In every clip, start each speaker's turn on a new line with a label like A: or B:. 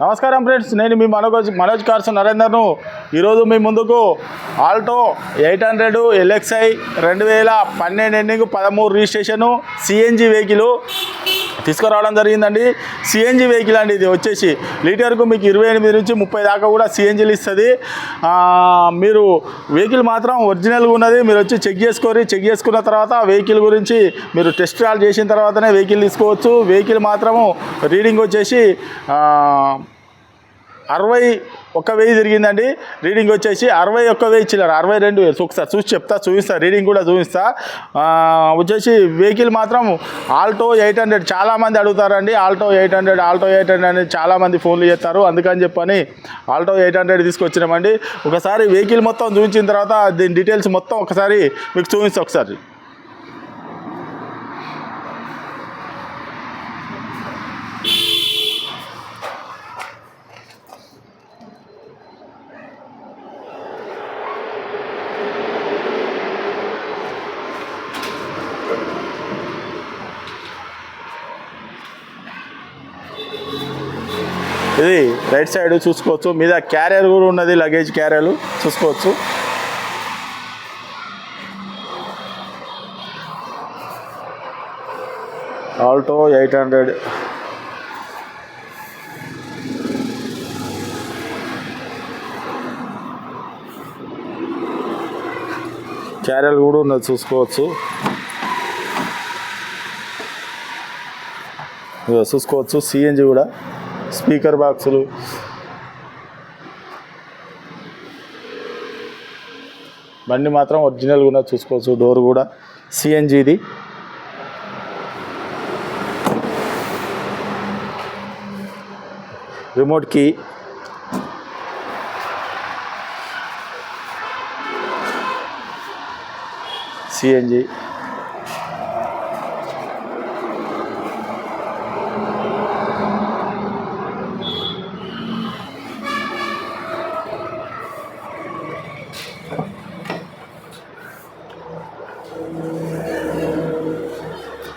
A: నమస్కారం ఫ్రెండ్స్ నేను మీ మనోజ్ మనోజ్ కార్సన్ నరేందర్ను. ఈరోజు మీ ముందుకు ఆల్టో ఎయిట్ హండ్రెడ్ ఎల్ఎక్స్ఐ రెండు వేల పన్నెండు ఎండింగ్ పదమూడు రిజిస్ట్రేషను సిఎన్జి వెహికల్. తీసుకురావడం జరిగిందండి. సిఎన్జి వెహికల్ అండి ఇది వచ్చేసి. లీటర్కు మీకు ఇరవై ఎనిమిది నుంచి ముప్పై దాకా కూడా సిఎన్జీలు ఇస్తుంది. మీరు వెహికల్ మాత్రం ఒరిజినల్గా ఉన్నది. మీరు వచ్చి చెక్ చేసుకోరి. చెక్ చేసుకున్న తర్వాత వెహికల్ గురించి మీరు టెస్ట్ రాల్ చేసిన తర్వాతనే వెహికల్ తీసుకోవచ్చు. వెహికల్ మాత్రము రీడింగ్ వచ్చేసి అరవై ఒక్క వెయ్యి తిరిగిందండి రీడింగ్ వచ్చేసి అరవై ఒక్క వెయ్యి చిల్లర అరవై రెండు వేలు. ఒకసారి చూసి చెప్తా చూపిస్తా రీడింగ్ కూడా చూపిస్తా. వచ్చేసి వెహికల్ మాత్రం ఆల్టో ఎయిట్ హండ్రెడ్ చాలామంది అడుగుతారండి. Alto eight hundred Alto eight hundred అని చాలామంది ఫోన్లు చేస్తారు. అందుకని చెప్పని ఆల్టో ఎయిట్ హండ్రెడ్ తీసుకొచ్చినామండి. ఒకసారి వెహికల్ మొత్తం చూపించిన తర్వాత దీని డీటెయిల్స్ మొత్తం ఒకసారి మీకు చూపిస్తా ఒకసారి. ఇది రైట్ సైడ్ చూసుకోవచ్చు. మీద క్యారియర్ కూడా ఉన్నది లగేజ్ క్యారియర్ చూసుకోవచ్చు. Alto eight hundred. క్యారియర్ కూడా ఉన్నది చూసుకోవచ్చు. చూసుకోవచ్చు సిఎన్జి కూడా. స్పీకర్ బాక్సులు. బండి మాత్రం ఒరిజినల్ కూడా చూసుకోవచ్చు డోర్ కూడా. సిఎన్జిది రిమోట్ కీ. సిఎన్జి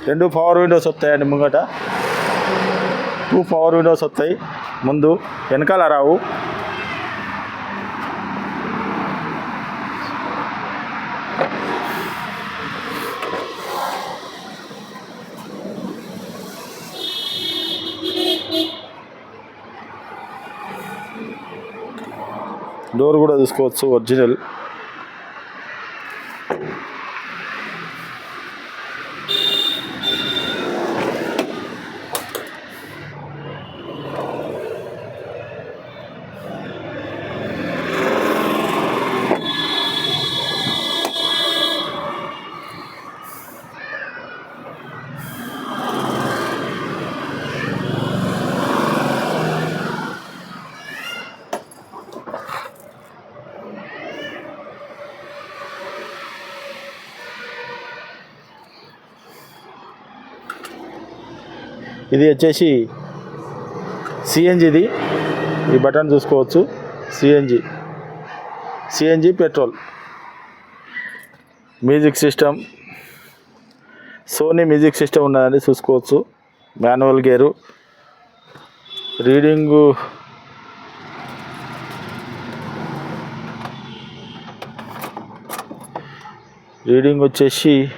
A: రెండు పవర్ విండోస్ వస్తాయండి ముంగట. టూ పవర్ విండోస్ వస్తాయి. ముందు వెనకాల రావు. డోర్ కూడా చూసుకోవచ్చు ఒరిజినల్ ఇది వచ్చేసి సిఎన్జిది ఈ బటన్ చూసుకోవచ్చు. CNG CNG petrol. Music system. Sony music system ఉన్నదండి చూసుకోవచ్చు. Manual gear. రీడింగు. రీడింగ్ వచ్చేసి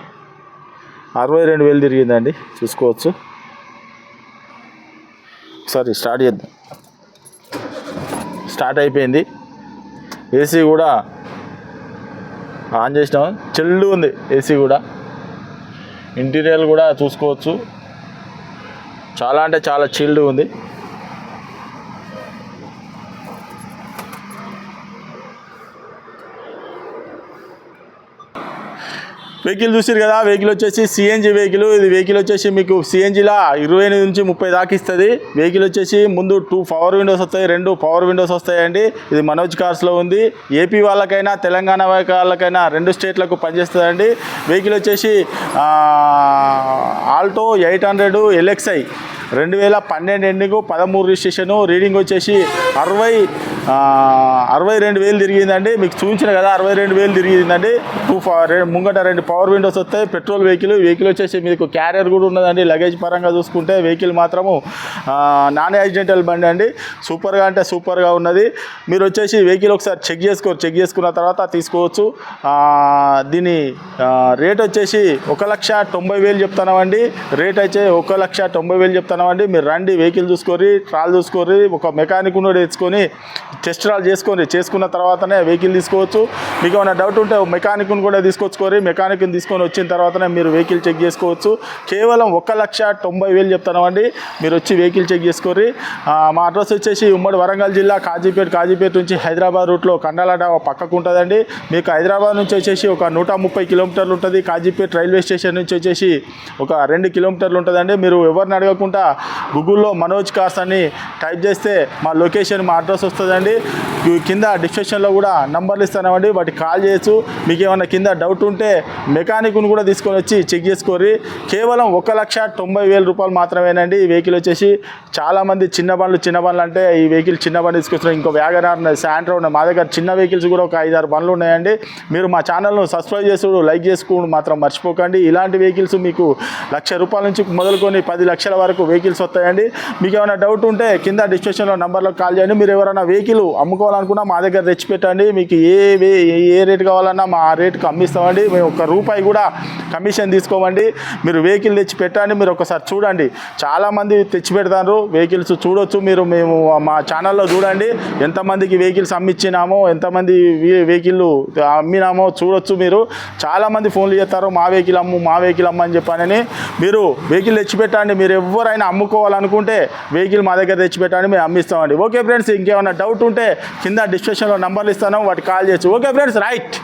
A: అరవై రెండు వేలు తిరిగిందండి. చూసుకోవచ్చు. ఒకసారి స్టార్ట్ చేద్దాం. స్టార్ట్ అయిపోయింది. ఏసీ కూడా ఆన్ చేసినాం. చెల్లు ఉంది ఏసీ కూడా. ఇంటీరియర్ కూడా చూసుకోవచ్చు. చాలా అంటే చాలా చిల్డ్ ఉంది. వెహికల్ చూసారు కదా వెహికల్ వచ్చేసి సిఎన్జి వెహికల్. ఇది వెహికల్ వచ్చేసి మీకు సిఎన్జిలా ఇరవై ఎనిమిది నుంచి ముప్పై దాకా ఇస్తుంది. వెహికల్ వచ్చేసి ముందు టూ పవర్ విండోస్ వస్తాయి రెండు పవర్ విండోస్ వస్తాయండి. ఇది మనోజ్ కార్స్లో ఉంది. ఏపీ వాళ్ళకైనా తెలంగాణ వాళ్ళకైనా రెండు స్టేట్లకు పనిచేస్తుందండి. వెహికల్ వచ్చేసి ఆల్టో ఎయిట్ హండ్రెడ్ ఎల్ఎక్స్ఐ రెండు వేల పన్నెండు ఎండింగ్ పదమూడు రిజిస్ట్రేషను రీడింగ్ వచ్చేసి అరవై అరవై రెండు వేలు తిరిగిందండి. మీకు చూపించిన కదా అరవై రెండు వేలు తిరిగిందండి. టూ ముంగట రెండు పవర్ విండోస్ వస్తాయి పెట్రోల్ వెహికల్ వెహికల్ వచ్చేసి మీకు క్యారియర్ కూడా ఉన్నదండి. లగేజ్ పరంగా చూసుకుంటే వెహికల్ మాత్రము నాన్ యాక్సిడెంటల్ బండి అండి. సూపర్గా అంటే సూపర్గా ఉన్నది. మీరు వచ్చేసి వెహికల్ ఒకసారి చెక్ చేసుకోరు చెక్ చేసుకున్న తర్వాత తీసుకోవచ్చు. దీని రేట్ వచ్చేసి ఒక లక్ష తొంభై వేలు చెప్తున్నామండి. రేట్ అయితే ఒక లక్ష తొంభై వేలు చెప్తాను చెప్తున్నామండి మీరు రండి వెహికల్ చూసుకోరి ట్రాల్ చూసుకోరి ఒక మెకానిక్ కూడా తెచ్చుకొని టెస్ట్ ట్రాల్ చేసుకొని చేసుకున్న తర్వాతనే వెహికల్ తీసుకోవచ్చు. మీకు ఏమైనా డౌట్ ఉంటే మెకానిక్ని కూడా తీసుకొచ్చుకోరి మెకానిక్ని తీసుకొని వచ్చిన తర్వాతనే మీరు వెహికల్ చెక్ చేసుకోవచ్చు. కేవలం ఒక లక్ష తొంభై వేలు చెప్తామండి మీరు వచ్చి వెహికల్ చెక్ చేసుకోరి మా అడ్రస్ వచ్చేసి ఉమ్మడి వరంగల్ జిల్లా కాజీపేట కాజీపేట నుంచి హైదరాబాద్ రూట్లో కండాల డాబా పక్కకు ఉంటుందండి. మీకు హైదరాబాద్ నుంచి వచ్చేసి ఒక నూట ముప్పై కిలోమీటర్లు ఉంటుంది. కాజీపేట రైల్వే స్టేషన్ నుంచి వచ్చేసి ఒక రెండు కిలోమీటర్లు ఉంటుందండి. మీరు ఎవరిని అడగకుండా గూగుల్లో మనోజ్ కార్స్ అని టైప్ చేస్తే మా లొకేషన్ మా అడ్రస్ వస్తుందండి. కింద డిస్క్రిప్షన్లో కూడా నంబర్లు ఇస్తానండి వాటికి కాల్ చేయొచ్చు. మీకు ఏమైనా కింద డౌట్ ఉంటే మెకానిక్ను కూడా తీసుకొని వచ్చి చెక్ చేసుకోరి కేవలం ఒక లక్ష తొంభై వేల రూపాయలు మాత్రమేనండి ఈ వెహికల్ వచ్చేసి. చాలామంది చిన్న బండ్లు చిన్న బండ్లు అంటే ఈ వెహికల్ చిన్న బండి తీసుకొస్తున్నారు ఇంకో వ్యాగనార్ ఉన్నది శాంట్రో ఉన్నది మా దగ్గర చిన్న వెహికల్స్ కూడా ఒక ఐదారు బండ్లు ఉన్నాయండి. మీరు మా ఛానల్ను సబ్స్క్రైబ్ చేసుడు లైక్ చేసుకోండి మాత్రం మర్చిపోకండి. ఇలాంటి వెహికల్స్ మీకు లక్ష రూపాయల నుంచి మొదలుకొని పది లక్షల వరకు వెహికల్స్ వస్తాయండి. మీకు ఏమైనా డౌట్ ఉంటే కింద డిస్క్రిప్షన్లో నంబర్లో కాల్ చేయండి. మీరు ఎవరైనా వెహికల్ అమ్ముకోవాలనుకున్నా మా దగ్గర తెచ్చి పెట్టండి. మీకు ఏ వే- ఏ- ఏ రేట్ కావాలన్నా మా ఆ రేట్కి అమ్మిస్తామండి. మేము ఒక్క రూపాయి కూడా కమిషన్ తీసుకోమండి. మీరు వెహికల్ తెచ్చి పెట్టండి. మీరు ఒకసారి చూడండి. చాలామంది తెచ్చి పెడతారు. వెహికల్స్ చూడొచ్చు. మీరు మేము మా ఛానల్లో చూడండి. ఎంతమందికి వెహికల్స్ అమ్మిచ్చినామో ఎంతమంది వెహికల్ అమ్మినామో చూడొచ్చు మీరు. చాలామంది ఫోన్లు చేస్తారు మా వెహికల్ అమ్ము మా వెహికల్ అమ్ము అని చెప్పానని. మీరు వెహికల్ తెచ్చిపెట్టండి మీరు ఎవరైనా అమ్ముకోవాలనుకుంటే వెహికల్ మా దగ్గర తెచ్చి మేము అమ్మిస్తామండి. ఓకే ఫ్రెండ్స్ ఇంకేమైనా డౌట్ ఉంటే కింద డిస్క్రిప్షన్లో నంబర్లు ఇస్తాను వాటికి కాల్ చేయొచ్చు. Okay friends right.